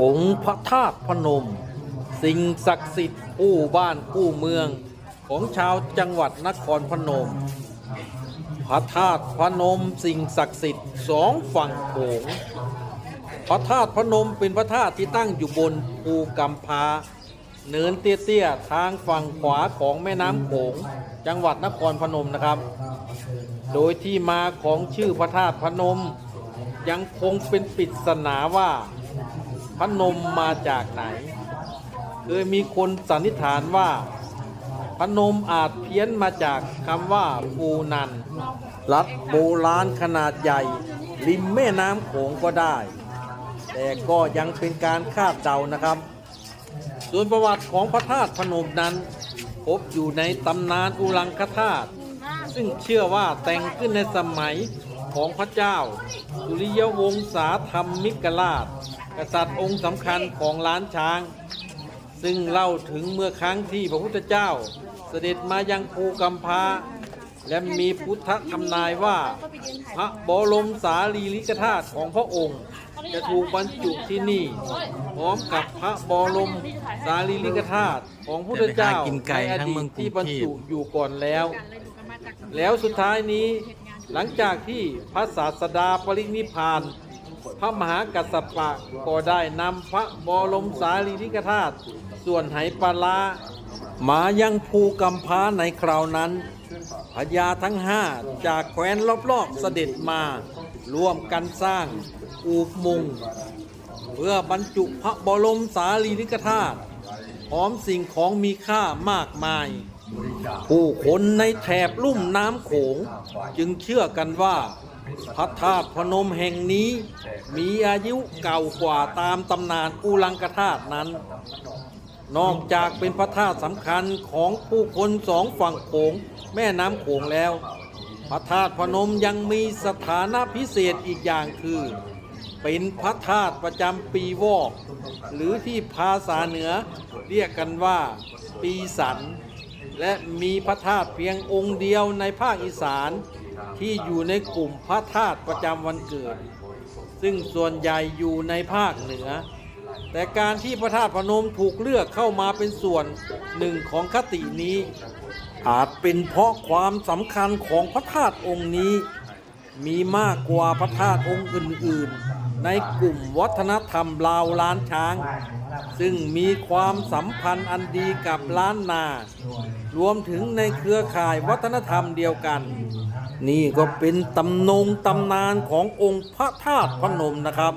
องค์พระธาตุพนม สิ่งศักดิ์สิทธิ์คู่บ้านคู่เมืองของชาวจังหวัดนครพนม พระธาตุพนมสิ่งศักดิ์สิทธิ์สองฝั่งโขงพระธาตุพนมเป็นพระธาตุที่ตั้งอยู่บนภูกำพาเนินเตี้ยๆทางฝั่งขวาของแม่น้ำโขงจังหวัดนครพนมนะครับ โดยที่มาของชื่อพระธาตุพนม ยังคงเป็นปริศนาว่า พนมมาจากไหน เคยมีคนสันนิษฐานว่าพนมอาจเพี้ยนมาจากคำว่าปูนัน รัฐโบราณขนาดใหญ่ ริมแม่น้ำโขงก็ได้ แต่ก็ยังเป็นการคาดเดานะครับ ส่วนประวัติของพระธาตุพนมนั้น พบอยู่ในตำนานอุลังคธาตุซึ่งเชื่อว่าแต่งขึ้นในสมัยของพระเจ้า สุริยวงศาธรรมิกราช กษัตริย์องค์สำคัญของล้านช้าง ซึ่งเล่าถึงเมื่อครั้งที่พระพุทธเจ้า เสด็จมายังภูกำพาและมีพุทธทำนายว่า พระบรมสารีริกธาตุของพระองค์ จะถูกบรรจุที่นี่ พร้อมกับพระบรมสารีริกธาตุของพระพุทธเจ้าในอดีตที่บรรจุอยู่ก่อนแล้ว แล้วสุดท้ายนี้หลังจากที่พระศาสดาปรินิพาน พระมหากัสสปะก็ได้นำพระบรมสารีริกธาตุส่วนไหปลาร้ามายังภูกำพาในคราวนั้นพญาทั้งห้าจากแคว้นรอบๆเสด็จมา ร่วมกันสร้างอูปมุง เพื่อบรรจุพระบรมสารีริกธาตุพร้อมสิ่งของมีค่ามากมาย ผู้คนในแถบลุ่มน้ำโขง จึงเชื่อกันว่า พระธาตุพนมแห่งนี้มีอายุเก่ากว่าตามตำนานอูลังกธาตุนั้น นอกจากเป็นพระธาตุสำคัญของผู้คนสองฝั่งโขงแม่น้ำโขงแล้ว พระธาตุพนมยังมีสถานะพิเศษอีกอย่างคือ เป็นพระธาตุประจำปีวอก หรือที่ภาษาเหนือเรียกกันว่าปีสัน และมีพระธาตุเพียงองค์เดียวในภาคอีสาน ที่อยู่ในกลุ่มพระธาตุประจำวันเกิด ซึ่งส่วนใหญ่อยู่ในภาคเหนือ แต่การที่พระธาตุพนมถูกเลือกเข้ามาเป็นส่วนหนึ่งของคตินี้ อาจเป็นเพราะความสำคัญของพระธาตุองค์นี้ มีมากกว่าพระธาตุองค์อื่นๆ ในกลุ่มวัฒนธรรมลาวล้านช้าง ซึ่งมีความสัมพันธ์อันดีกับล้านนา รวมถึงในเครือข่ายวัฒนธรรมเดียวกัน นี่ก็เป็นตำนงตำนานขององค์พระธาตุพนมนะครับ